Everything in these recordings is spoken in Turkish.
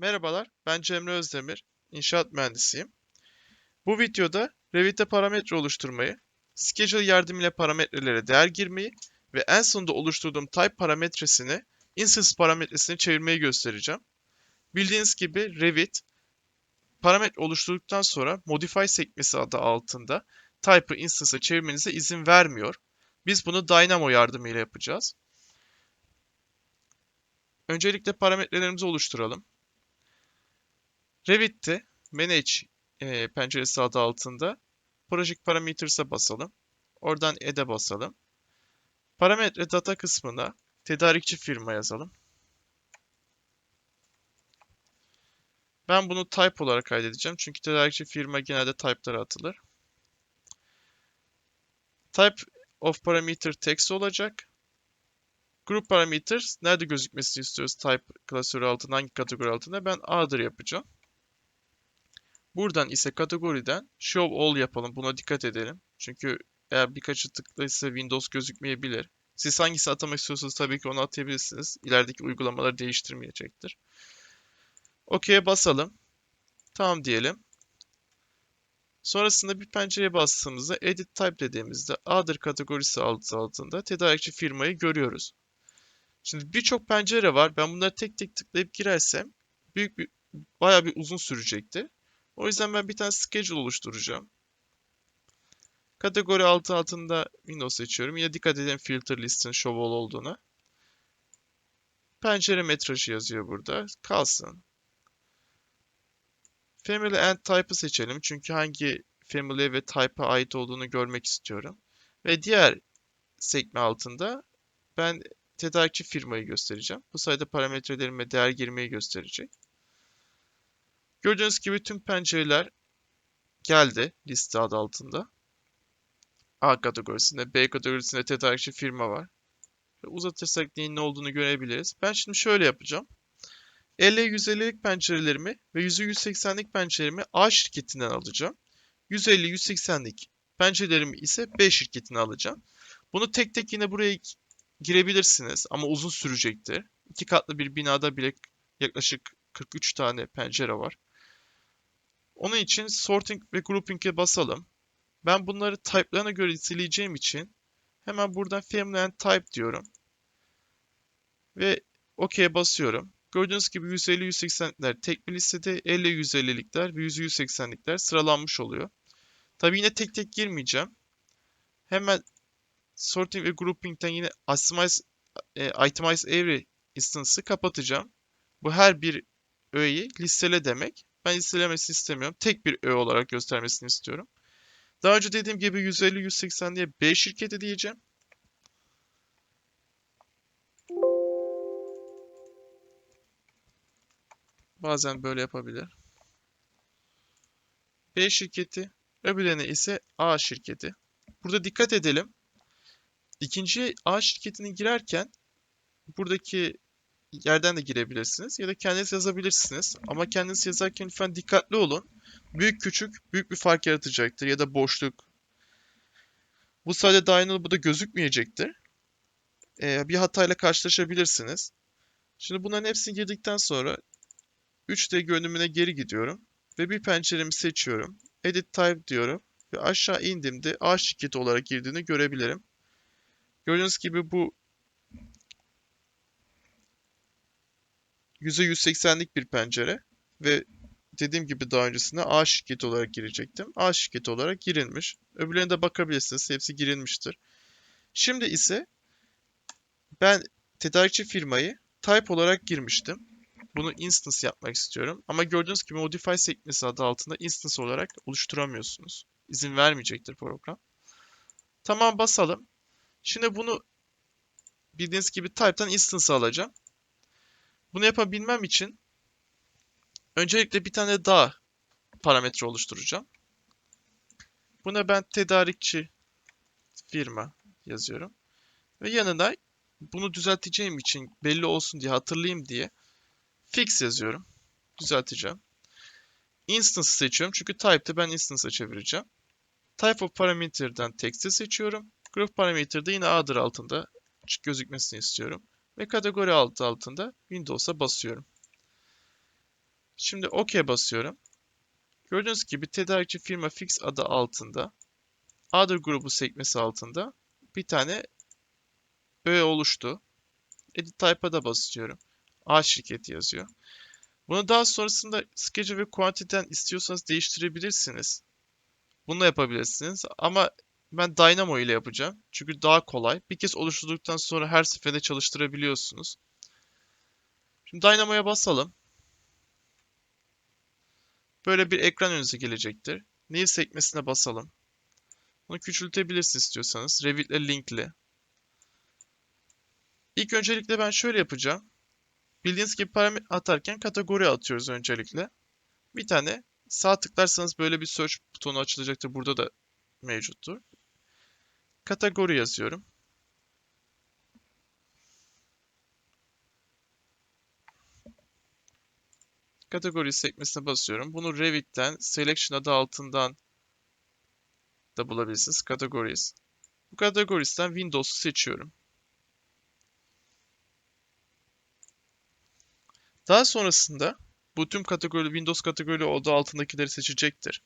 Merhabalar, ben Cemre Özdemir, inşaat mühendisiyim. Bu videoda Revit'te parametre oluşturmayı, schedule yardımıyla parametrelere değer girmeyi ve en sonunda oluşturduğum type parametresini instance parametresine çevirmeyi göstereceğim. Bildiğiniz gibi Revit, parametre oluşturduktan sonra modify sekmesi adı altında type'ı instance'a çevirmenize izin vermiyor. Biz bunu Dynamo yardımıyla yapacağız. Öncelikle parametrelerimizi oluşturalım. Revit'te Manage e, penceresi adı altında Project Parameters'a basalım. Oradan Add'e basalım. Parametre data kısmına tedarikçi firma yazalım. Ben bunu type olarak kaydedeceğim. Çünkü tedarikçi firma genelde type'lara atılır. Type of parameter text olacak. Group parameters nerede gözükmesini istiyoruz type klasörü altında hangi kategori altında ben Other yapacağım. Buradan ise kategoriden show all yapalım. Buna dikkat edelim. Çünkü eğer birkaçı tıklıysa Windows gözükmeyebilir. Siz hangisi atamak istiyorsanız tabii ki onu atayabilirsiniz. İlerideki uygulamaları değiştirmeyecektir. OK'ye basalım. Tamam diyelim. Sonrasında bir pencereye bastığımızda Edit Type dediğimizde Other kategorisi altı altında tedarikçi firmayı görüyoruz. Şimdi birçok pencere var. Ben bunları tek tek tıklayıp girersem büyük bir bayağı bir uzun sürecektir. O yüzden ben bir tane schedule oluşturacağım. Kategori altı altında Windows seçiyorum. Yine dikkat edin filter listin show all olduğuna. Pencere metrajı yazıyor burada. Kalsın. Family and Type'ı seçelim. Çünkü hangi family ve type'a ait olduğunu görmek istiyorum. Ve diğer sekme altında ben tedarikçi firmayı göstereceğim. Bu sayede parametrelerime değer girmeyi gösterecek. Gördüğünüz gibi tüm pencereler geldi liste adı altında. A kategorisinde, B kategorisinde tedarikçi firma var. Uzatırsak neyin ne olduğunu görebiliriz. Ben şimdi şöyle yapacağım. 50-150'lik pencerelerimi ve %180'lik pencerelerimi A şirketinden alacağım. 150-180'lik pencerelerimi ise B şirketinden alacağım. Bunu tek tek yine buraya girebilirsiniz ama uzun sürecektir. İki katlı bir binada bile yaklaşık 43 tane pencere var. Onun için sorting ve grouping'e basalım. Ben bunları type'larına göre listeleyeceğim için hemen buradan family type diyorum. Ve OK'ye basıyorum. Gördüğünüz gibi 150-180'likler tek bir listede 50-150'likler ve 100-180'likler sıralanmış oluyor. Tabi yine tek tek girmeyeceğim. Hemen sorting ve grouping'den yine itemize, e, itemize every instance'ı kapatacağım. Bu her bir öğeyi listele demek. Ben listelemesini istemiyorum. Tek bir öğe olarak göstermesini istiyorum. Daha önce dediğim gibi 150-180 diye B şirketi diyeceğim. Bazen böyle yapabilir. B şirketi, öbürlerine ise A şirketi. Burada dikkat edelim. İkinci A şirketine girerken buradaki yerden de girebilirsiniz ya da kendiniz yazabilirsiniz. Ama kendiniz yazarken lütfen dikkatli olun. Büyük küçük büyük bir fark yaratacaktır ya da boşluk. Bu sadece Dynamo bu da gözükmeyecektir. Ee, bir hatayla karşılaşabilirsiniz. Şimdi bunların hepsini girdikten sonra 3D görünümüne geri gidiyorum ve bir penceremi seçiyorum. Edit Type diyorum ve aşağı indiğimde A şirketi olarak girdiğini görebilirim. Gördüğünüz gibi bu %180'lik bir pencere ve dediğim gibi daha öncesinde A şirketi olarak girecektim. A şirketi olarak girilmiş. Öbürlerine de bakabilirsiniz. Hepsi girilmiştir. Şimdi ise ben tedarikçi firmayı type olarak girmiştim. Bunu instance yapmak istiyorum. Ama gördüğünüz gibi modify sekmesi adı altında instance olarak oluşturamıyorsunuz. İzin vermeyecektir program. Tamam basalım. Şimdi bunu bildiğiniz gibi type'tan instance alacağım. Bunu yapabilmem için öncelikle bir tane daha parametre oluşturacağım. Buna ben tedarikçi firma yazıyorum. Ve yanına bunu düzelteceğim için belli olsun diye hatırlayayım diye fix yazıyorum. Düzelteceğim. Instance seçiyorum çünkü type'te ben instance'a çevireceğim. Type of parameter'dan text'i seçiyorum. Group parameter'da yine Other altında gözükmesini istiyorum. Ve kategori altı altında Windows'a basıyorum. Şimdi OK basıyorum. Gördüğünüz gibi tedarikçi firma fix adı altında Other grubu sekmesi altında bir tane öğe oluştu. Edit Type'a da basıyorum. A şirketi yazıyor. Bunu daha sonrasında schedule ve quantity'den istiyorsanız değiştirebilirsiniz. Bunu yapabilirsiniz ama ben Dynamo ile yapacağım. Çünkü daha kolay. Bir kez oluşturduktan sonra her seferinde çalıştırabiliyorsunuz. Şimdi Dynamo'ya basalım. Böyle bir ekran önünüze gelecektir. New sekmesine basalım. Bunu küçültebilirsiniz istiyorsanız. Revit ile linkli. İlk öncelikle ben şöyle yapacağım. Bildiğiniz gibi parametre atarken kategori atıyoruz öncelikle. Bir tane sağ tıklarsanız böyle bir search butonu açılacaktır. Burada da mevcuttur. Kategori yazıyorum. Kategori sekmesine basıyorum. Bunu Revit'ten Selection adı altından da bulabilirsiniz. Categories. Bu Categories'ten Windows'u seçiyorum. Daha sonrasında bu tüm kategori Windows kategori olduğu altındakileri seçecektir.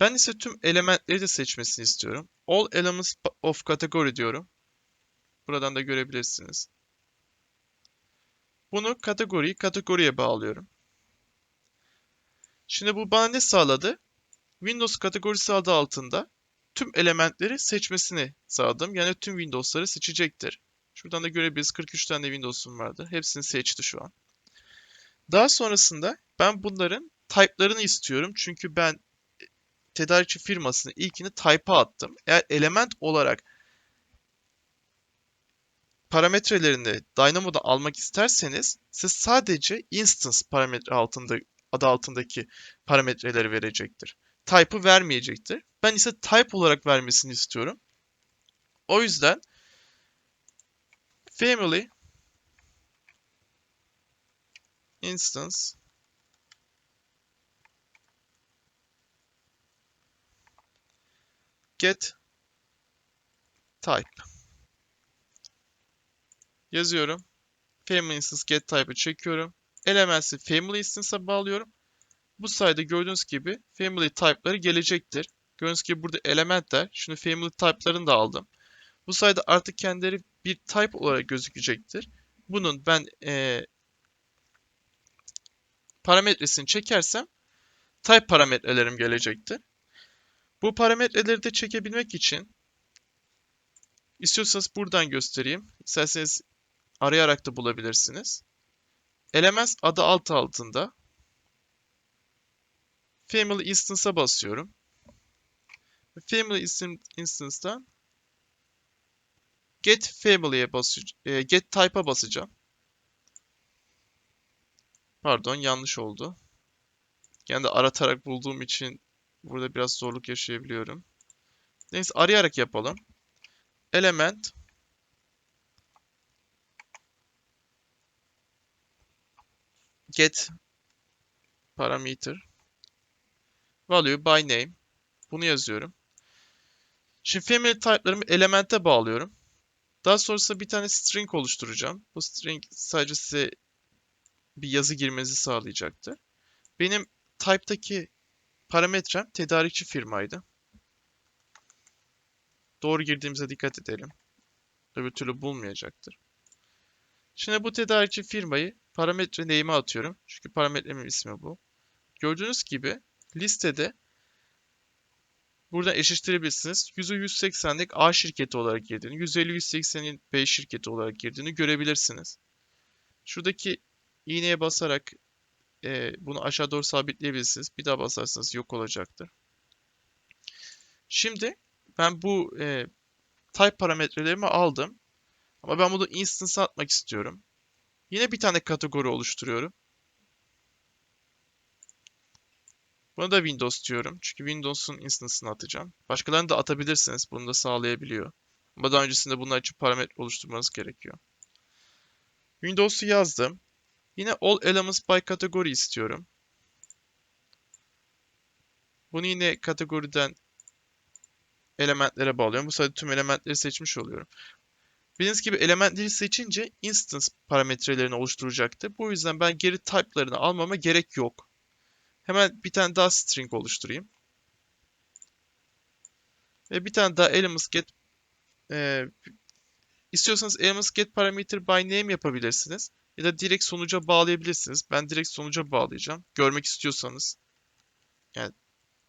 Ben ise tüm elementleri de seçmesini istiyorum. All elements of category diyorum. Buradan da görebilirsiniz. Bunu kategoriyi kategoriye bağlıyorum. Şimdi bu bana ne sağladı? Windows kategorisi adı altında tüm elementleri seçmesini sağladım. Yani tüm Windows'ları seçecektir. Şuradan da görebiliriz 43 tane Windows'um vardı. Hepsini seçti şu an. Daha sonrasında ben bunların type'larını istiyorum. Çünkü ben tedarikçi firmasının ilkini type'a attım. Eğer element olarak parametrelerini Dynamo'da almak isterseniz siz sadece instance parametre altında adı altındaki parametreleri verecektir. Type'ı vermeyecektir. Ben ise type olarak vermesini istiyorum. O yüzden family instance get type yazıyorum. Family instance get type'ı çekiyorum. Elements'i family instance'a bağlıyorum. Bu sayede gördüğünüz gibi family type'ları gelecektir. Gördüğünüz gibi burada elementler. Şimdi family type'larını da aldım. Bu sayede artık kendileri bir type olarak gözükecektir. Bunun ben e, parametresini çekersem type parametrelerim gelecektir. Bu parametreleri de çekebilmek için istiyorsanız buradan göstereyim. İsterseniz arayarak da bulabilirsiniz. Elements adı alt altında Family Instance'a basıyorum. Family Instance'dan Get Family'ye basacağım. Get Type'a basacağım. Pardon yanlış oldu. Yani de aratarak bulduğum için burada biraz zorluk yaşayabiliyorum. Neyse arayarak yapalım. Element get parameter value by name bunu yazıyorum. Şimdi family type'larımı elemente bağlıyorum. Daha sonrasında bir tane string oluşturacağım. Bu string sadece size bir yazı girmenizi sağlayacaktır. Benim type'daki parametrem tedarikçi firmaydı. Doğru girdiğimize dikkat edelim. Öbür türlü bulmayacaktır. Şimdi bu tedarikçi firmayı parametre name'e atıyorum. Çünkü parametremin ismi bu. Gördüğünüz gibi listede buradan eşleştirebilirsiniz. 100'ü 180'lik A şirketi olarak girdiğini, 150 180'in B şirketi olarak girdiğini görebilirsiniz. Şuradaki iğneye basarak e, bunu aşağı doğru sabitleyebilirsiniz. Bir daha basarsanız yok olacaktır. Şimdi ben bu e, type parametrelerimi aldım. Ama ben bunu instance atmak istiyorum. Yine bir tane kategori oluşturuyorum. Bunu da Windows diyorum. Çünkü Windows'un instance'ını atacağım. Başkalarını da atabilirsiniz. Bunu da sağlayabiliyor. Ama daha öncesinde bunlar için parametre oluşturmanız gerekiyor. Windows'u yazdım. Yine All Elements by Category istiyorum. Bunu yine kategoriden elementlere bağlıyorum. Bu sayede tüm elementleri seçmiş oluyorum. Bildiğiniz gibi elementleri seçince instance parametrelerini oluşturacaktı. Bu yüzden ben geri type'larını almama gerek yok. Hemen bir tane daha string oluşturayım. Ve bir tane daha elements get e, istiyorsanız elements get parameter by name yapabilirsiniz. Ya da direkt sonuca bağlayabilirsiniz. Ben direkt sonuca bağlayacağım. Görmek istiyorsanız. Yani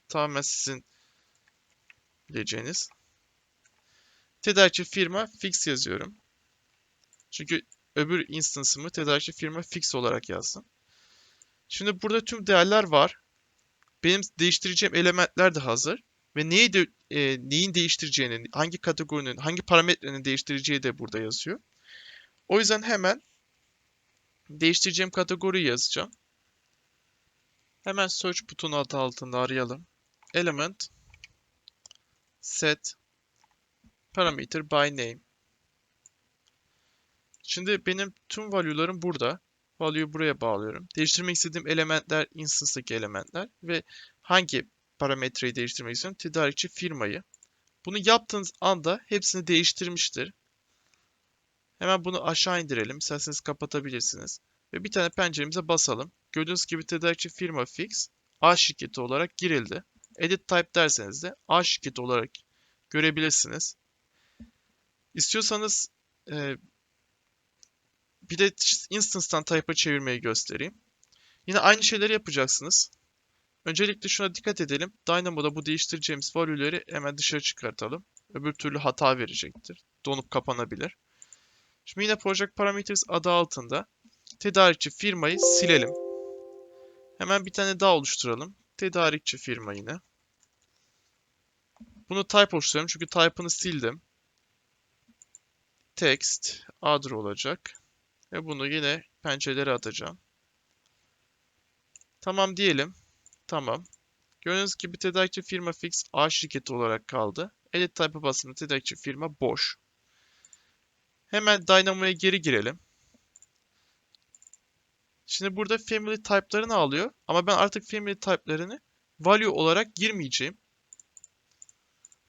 tamamen sizin bileceğiniz. Tedarikçi firma fix yazıyorum. Çünkü öbür instance'ımı tedarikçi firma fix olarak yazdım. Şimdi burada tüm değerler var. Benim değiştireceğim elementler de hazır. Ve neyi de, e, neyin değiştireceğini, hangi kategorinin, hangi parametrenin değiştireceği de burada yazıyor. O yüzden hemen değiştireceğim kategoriyi yazacağım. Hemen search butonu adı altında arayalım. Element set parameter by name. Şimdi benim tüm value'larım burada. Value'yu buraya bağlıyorum. Değiştirmek istediğim elementler instance'daki elementler ve hangi parametreyi değiştirmek istiyorum? Tedarikçi firmayı. Bunu yaptığınız anda hepsini değiştirmiştir. Hemen bunu aşağı indirelim. İsterseniz kapatabilirsiniz. Ve bir tane penceremize basalım. Gördüğünüz gibi tedarikçi firma fix A şirketi olarak girildi. Edit type derseniz de A şirketi olarak görebilirsiniz. İstiyorsanız e, bir de instance'tan type'a çevirmeyi göstereyim. Yine aynı şeyleri yapacaksınız. Öncelikle şuna dikkat edelim. Dynamo'da bu değiştireceğimiz value'leri hemen dışarı çıkartalım. Öbür türlü hata verecektir. Donup kapanabilir. Şimdi yine Project Parameters adı altında tedarikçi firmayı silelim. Hemen bir tane daha oluşturalım. Tedarikçi firma yine. Bunu type oluşturuyorum çünkü type'ını sildim. Text, other olacak. Ve bunu yine pençelere atacağım. Tamam diyelim. Tamam. Gördüğünüz gibi tedarikçi firma fix A şirketi olarak kaldı. Edit type'a bastığımda tedarikçi firma boş. Hemen Dynamo'ya geri girelim. Şimdi burada family type'larını alıyor. Ama ben artık family type'larını value olarak girmeyeceğim.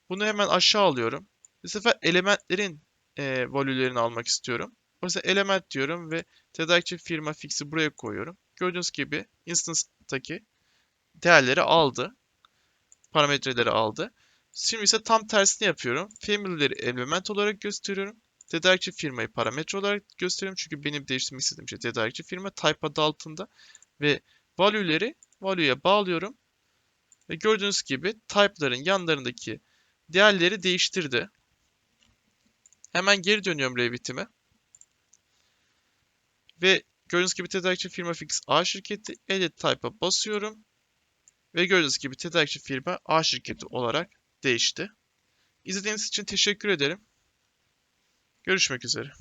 Bunu hemen aşağı alıyorum. Bu sefer elementlerin e, value'lerini almak istiyorum. O yüzden element diyorum ve tedarikçi firma fix'i buraya koyuyorum. Gördüğünüz gibi instance'daki değerleri aldı. Parametreleri aldı. Şimdi ise tam tersini yapıyorum. Family'leri element olarak gösteriyorum. Tedarikçi firmayı parametre olarak gösteriyorum. Çünkü benim değiştirmek istediğim şey tedarikçi firma. Type adı altında. Ve value'leri value'ya bağlıyorum. Ve gördüğünüz gibi type'ların yanlarındaki değerleri değiştirdi. Hemen geri dönüyorum Revit'ime. Ve gördüğünüz gibi tedarikçi firma fix A şirketi edit type'a basıyorum. Ve gördüğünüz gibi tedarikçi firma A şirketi olarak değişti. İzlediğiniz için teşekkür ederim. Görüşmek üzere.